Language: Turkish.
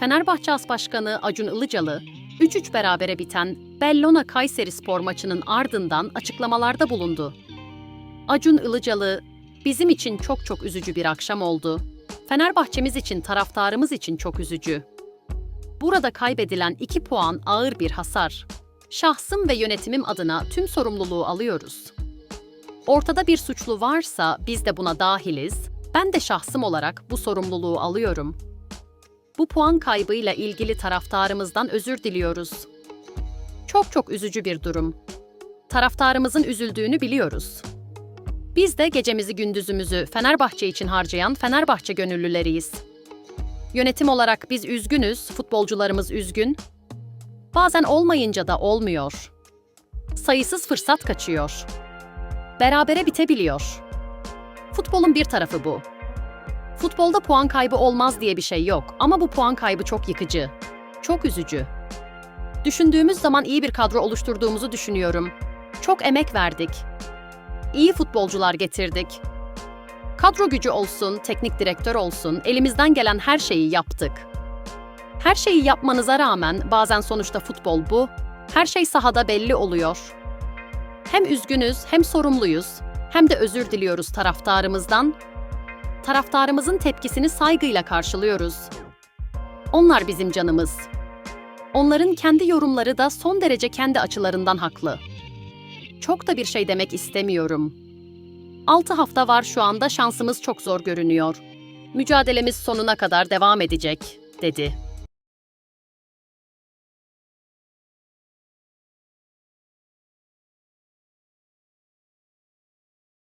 Fenerbahçe As Başkanı Acun Ilıcalı, 3-3 berabere biten Bellona Kayseri spor maçının ardından açıklamalarda bulundu. Acun Ilıcalı, bizim için çok çok üzücü bir akşam oldu. Fenerbahçemiz için, taraftarımız için çok üzücü. Burada kaybedilen 2 puan ağır bir hasar. Şahsım ve yönetimim adına tüm sorumluluğu alıyoruz. Ortada bir suçlu varsa biz de buna dahiliz. Ben de şahsım olarak bu sorumluluğu alıyorum. Bu puan kaybıyla ilgili taraftarımızdan özür diliyoruz. Çok çok üzücü bir durum. Taraftarımızın üzüldüğünü biliyoruz. Biz de gecemizi gündüzümüzü Fenerbahçe için harcayan Fenerbahçe gönüllüleriyiz. Yönetim olarak biz üzgünüz, futbolcularımız üzgün. Bazen olmayınca da olmuyor. Sayısız fırsat kaçıyor. Berabere bitebiliyor. Futbolun bir tarafı bu. Futbolda puan kaybı olmaz diye bir şey yok ama bu puan kaybı çok yıkıcı. Çok üzücü. Düşündüğümüz zaman iyi bir kadro oluşturduğumuzu düşünüyorum. Çok emek verdik. İyi futbolcular getirdik. Kadro gücü olsun, teknik direktör olsun, elimizden gelen her şeyi yaptık. Her şeyi yapmanıza rağmen bazen sonuçta futbol bu. Her şey sahada belli oluyor. Hem üzgünüz, hem sorumluyuz, hem de özür diliyoruz taraftarımızdan. Taraftarımızın tepkisini saygıyla karşılıyoruz. Onlar bizim canımız. Onların kendi yorumları da son derece kendi açılarından haklı. Çok da bir şey demek istemiyorum. 6 hafta var şu anda şansımız çok zor görünüyor. Mücadelemiz sonuna kadar devam edecek, dedi.